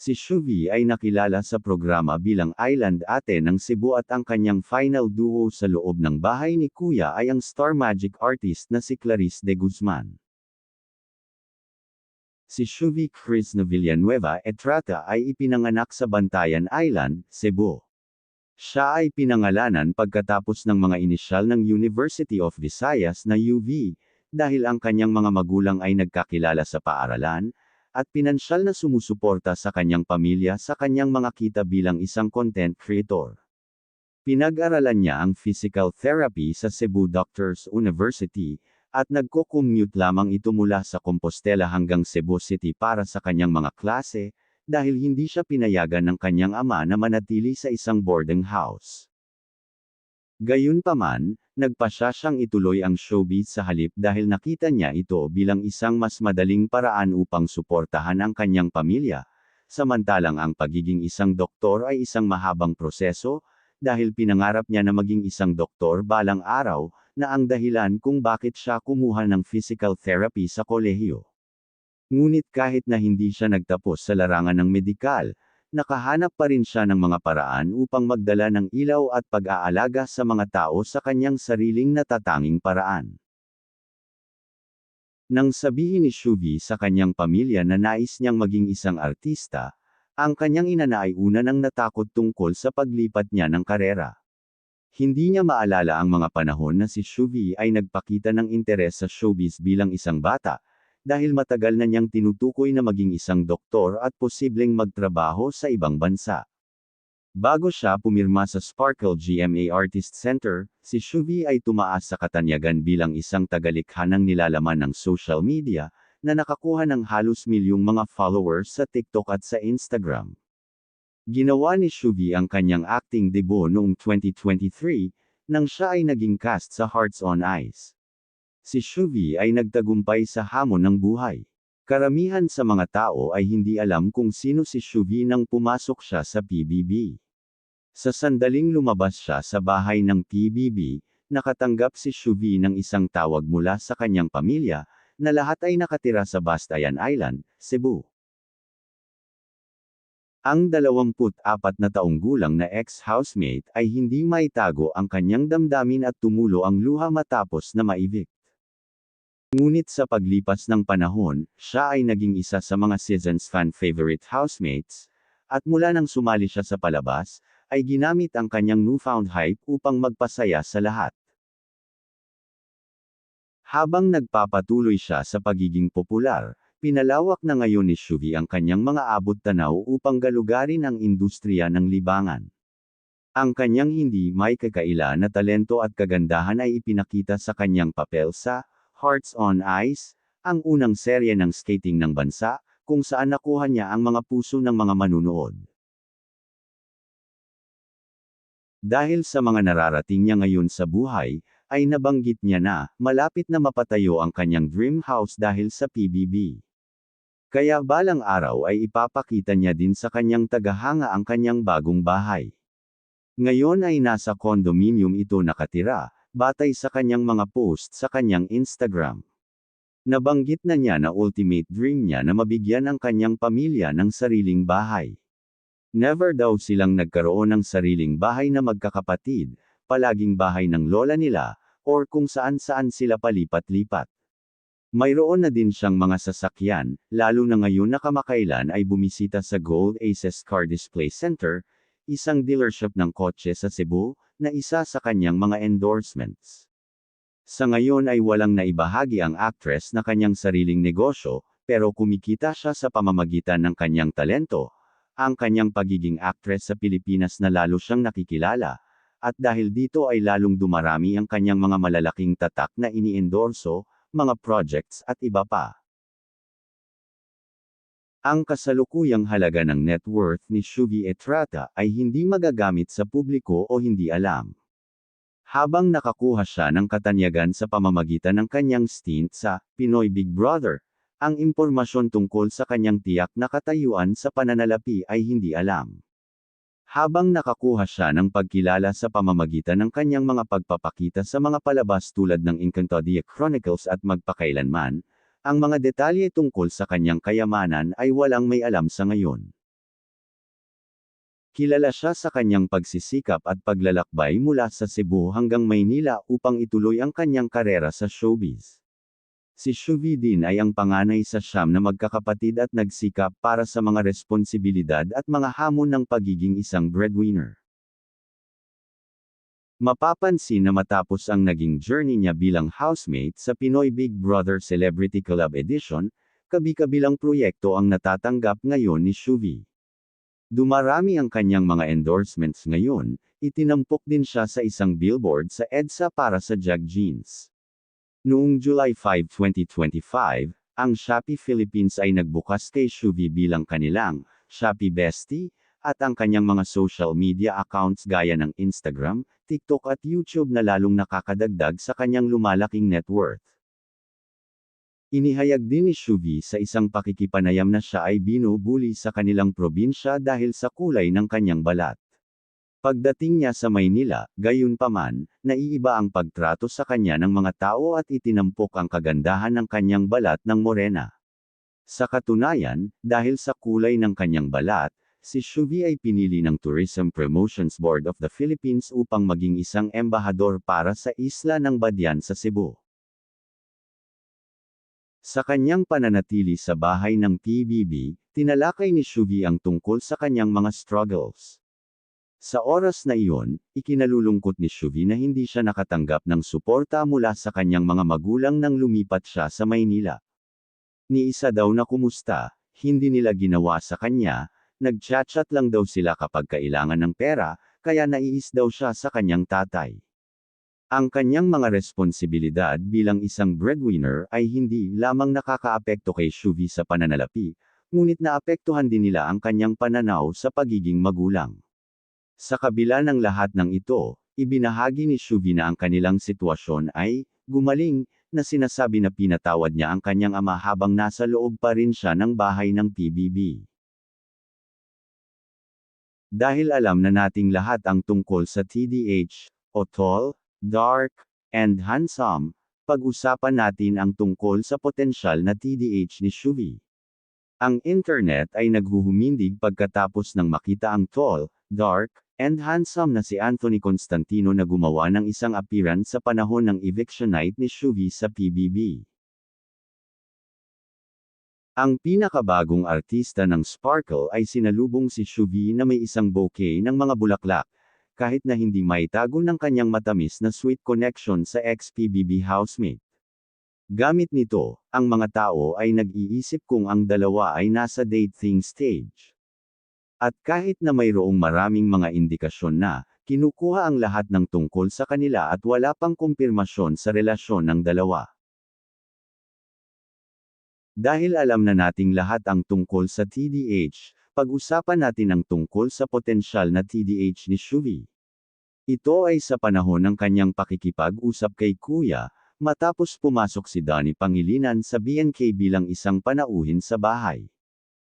Si Shuvi ay nakilala sa programa bilang Island Ate ng Cebu at ang kanyang final duo sa loob ng bahay ni Kuya ay ang star magic artist na si Clarice de Guzman. Si Shuvi Chris na Villanueva Etrata ay ipinanganak sa Bantayan Island, Cebu. Siya ay pinangalanan pagkatapos ng mga inisyal ng University of Visayas na UV, dahil ang kanyang mga magulang ay nagkakilala sa paaralan, at pinansyal na sumusuporta sa kanyang pamilya sa kanyang mga kita bilang isang content creator. Pinag-aralan niya ang physical therapy sa Cebu Doctors University, at nagko-commute lamang ito mula sa Compostela hanggang Cebu City para sa kanyang mga klase, dahil hindi siya pinayagan ng kanyang ama na manatili sa isang boarding house. Gayunpaman, nagpasya siyang ituloy ang showbiz sa halip dahil nakita niya ito bilang isang mas madaling paraan upang suportahan ang kanyang pamilya, samantalang ang pagiging isang doktor ay isang mahabang proseso, dahil pinangarap niya na maging isang doktor balang araw, na ang dahilan kung bakit siya kumuha ng physical therapy sa kolehiyo. Ngunit kahit na hindi siya nagtapos sa larangan ng medikal, nakahanap pa rin siya ng mga paraan upang magdala ng ilaw at pag-aalaga sa mga tao sa kanyang sariling natatanging paraan. Nang sabihin ni Shuvi sa kanyang pamilya na nais niyang maging isang artista, ang kanyang ina na ay una nang natakot tungkol sa paglipat niya ng karera. Hindi niya maalala ang mga panahon na si Shuvi ay nagpakita ng interes sa showbiz bilang isang bata, dahil matagal na niyang tinutukoy na maging isang doktor at posibleng magtrabaho sa ibang bansa. Bago siya pumirma sa Sparkle GMA Artist Center, si Shuvi ay tumaas sa katanyagan bilang isang tagalikha ng nilalaman ng social media, na nakakuha ng halos milyong mga followers sa TikTok at sa Instagram. Ginawa ni Shuvi ang kanyang acting debut noong 2023, nang siya ay naging cast sa Hearts on Ice. Si Shuvi ay nagtagumpay sa hamon ng buhay. Karamihan sa mga tao ay hindi alam kung sino si Shuvi nang pumasok siya sa PBB. Sa sandaling lumabas siya sa bahay ng PBB, nakatanggap si Shuvi ng isang tawag mula sa kanyang pamilya, na lahat ay nakatira sa Bastayan Island, Cebu. Ang 24 na taong gulang na ex-housemate ay hindi maitago ang kanyang damdamin at tumulo ang luha matapos na maibik. Ngunit sa paglipas ng panahon, siya ay naging isa sa mga season's fan-favorite housemates, at mula nang sumali siya sa palabas, ay ginamit ang kanyang newfound hype upang magpasaya sa lahat. Habang nagpapatuloy siya sa pagiging popular, pinalawak na ngayon ni Shuvi ang kanyang mga abot tanaw upang galugarin ang industriya ng libangan. Ang kanyang hindi may kakaila na talento at kagandahan ay ipinakita sa kanyang papel sa Hearts on Ice, ang unang serye ng skating ng bansa, kung saan nakuha niya ang mga puso ng mga manunood. Dahil sa mga nararating niya ngayon sa buhay, ay nabanggit niya na, malapit na mapatayo ang kanyang dream house dahil sa PBB. Kaya balang araw ay ipapakita niya din sa kanyang tagahanga ang kanyang bagong bahay. Ngayon ay nasa condominium ito nakatira, batay sa kanyang mga post sa kanyang Instagram. Nabanggit na niya na ultimate dream niya na mabigyan ang kanyang pamilya ng sariling bahay. Never daw silang nagkaroon ng sariling bahay na magkakapatid, palaging bahay ng lola nila, or kung saan-saan sila palipat-lipat. Mayroon na din siyang mga sasakyan, lalo na ngayon na kamakailan ay bumisita sa Gold Aces Car Display Center, isang dealership ng kotse sa Cebu, na isa sa kanyang mga endorsements. Sa ngayon ay walang naibahagi ang actress na kanyang sariling negosyo, pero kumikita siya sa pamamagitan ng kanyang talento, ang kanyang pagiging actress sa Pilipinas na lalo siyang nakikilala, at dahil dito ay lalong dumarami ang kanyang mga malalaking tatak na iniendorso, mga projects at iba pa. Ang kasalukuyang halaga ng net worth ni Shugi Etrata ay hindi magagamit sa publiko o hindi alam. Habang nakakuha siya ng katanyagan sa pamamagitan ng kanyang stint sa Pinoy Big Brother, ang impormasyon tungkol sa kanyang tiyak na katayuan sa pananalapi ay hindi alam. Habang nakakuha siya ng pagkilala sa pamamagitan ng kanyang mga pagpapakita sa mga palabas tulad ng Encantadia Chronicles at Magpakailanman, ang mga detalye tungkol sa kanyang kayamanan ay walang may alam sa ngayon. Kilala siya sa kanyang pagsisikap at paglalakbay mula sa Cebu hanggang Maynila upang ituloy ang kanyang karera sa showbiz. Si Shuvi din ay ang panganay sa siyam na magkakapatid at nagsikap para sa mga responsibilidad at mga hamon ng pagiging isang breadwinner. Mapapansin na matapos ang naging journey niya bilang housemate sa Pinoy Big Brother Celebrity Club Edition, kabi-kabilang proyekto ang natatanggap ngayon ni Shuvi. Dumarami ang kanyang mga endorsements ngayon, itinampok din siya sa isang billboard sa EDSA para sa Jag Jeans. Noong July 5, 2025, ang Shopee Philippines ay nagbukas kay Shuvi bilang kanilang Shopee Bestie, at ang kanyang mga social media accounts gaya ng Instagram, TikTok at YouTube na lalong nakakadagdag sa kanyang lumalaking net worth. Inihayag din ni Shuvi sa isang pakikipanayam na siya ay binubuli sa kanilang probinsya dahil sa kulay ng kanyang balat. Pagdating niya sa Maynila, gayon paman, naiiba ang pagtrato sa kanya ng mga tao at itinampok ang kagandahan ng kanyang balat ng morena. Sa katunayan, dahil sa kulay ng kanyang balat, si Shuvi ay pinili ng Tourism Promotions Board of the Philippines upang maging isang embahador para sa isla ng Badian sa Cebu. Sa kanyang pananatili sa bahay ng PBB, tinalakay ni Shuvi ang tungkol sa kanyang mga struggles. Sa oras na iyon, ikinalulungkot ni Shuvi na hindi siya nakatanggap ng suporta mula sa kanyang mga magulang nang lumipat siya sa Maynila. Ni isa daw na kumusta, hindi nila ginawa sa kanya, nagchat-chat lang daw sila kapag kailangan ng pera, kaya naiis daw siya sa kanyang tatay. Ang kanyang mga responsibilidad bilang isang breadwinner ay hindi lamang nakakaapekto kay Shuvi sa pananalapi, ngunit naapektuhan din nila ang kanyang pananaw sa pagiging magulang. Sa kabila ng lahat ng ito, ibinahagi ni Shuvi na ang kanilang sitwasyon ay gumaling, na sinasabi na pinatawad niya ang kanyang ama habang nasa loob pa rin siya ng bahay ng PBB. Dahil alam na nating lahat ang tungkol sa TDH, o tall, dark, and handsome, pag-usapan natin ang tungkol sa potensyal na TDH ni Shuvi. Ang internet ay naghuhumindig pagkatapos ng makita ang tall, dark, and handsome na si Anthony Constantino na gumawa ng isang appearance sa panahon ng eviction night ni Shuvi sa PBB. Ang pinakabagong artista ng Sparkle ay sinalubong si Shuvi na may isang bouquet ng mga bulaklak, kahit na hindi maitago ng kanyang matamis na sweet connection sa ex-PBB housemate. Gamit nito, ang mga tao ay nag-iisip kung ang dalawa ay nasa dating stage. At kahit na mayroong maraming mga indikasyon na, kinukuha ang lahat ng tungkol sa kanila at wala pang kumpirmasyon sa relasyon ng dalawa. Dahil alam na nating lahat ang tungkol sa TDH, pag-usapan natin ang tungkol sa potensyal na TDH ni Shuvi. Ito ay sa panahon ng kanyang pakikipag-usap kay Kuya, matapos pumasok si Donnie Pangilinan sa BNK bilang isang panauhin sa bahay.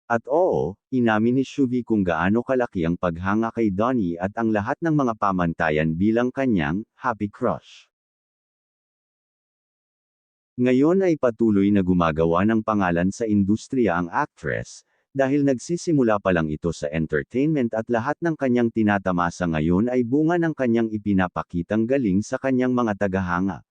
At oo, inamin ni Shuvi kung gaano kalaki ang paghanga kay Donnie at ang lahat ng mga pamantayan bilang kanyang happy crush. Ngayon ay patuloy na gumagawa ng pangalan sa industriya ang actress, dahil nagsisimula pa lang ito sa entertainment at lahat ng kanyang tinatamasa ngayon ay bunga ng kanyang ipinapakitang galing sa kanyang mga tagahanga.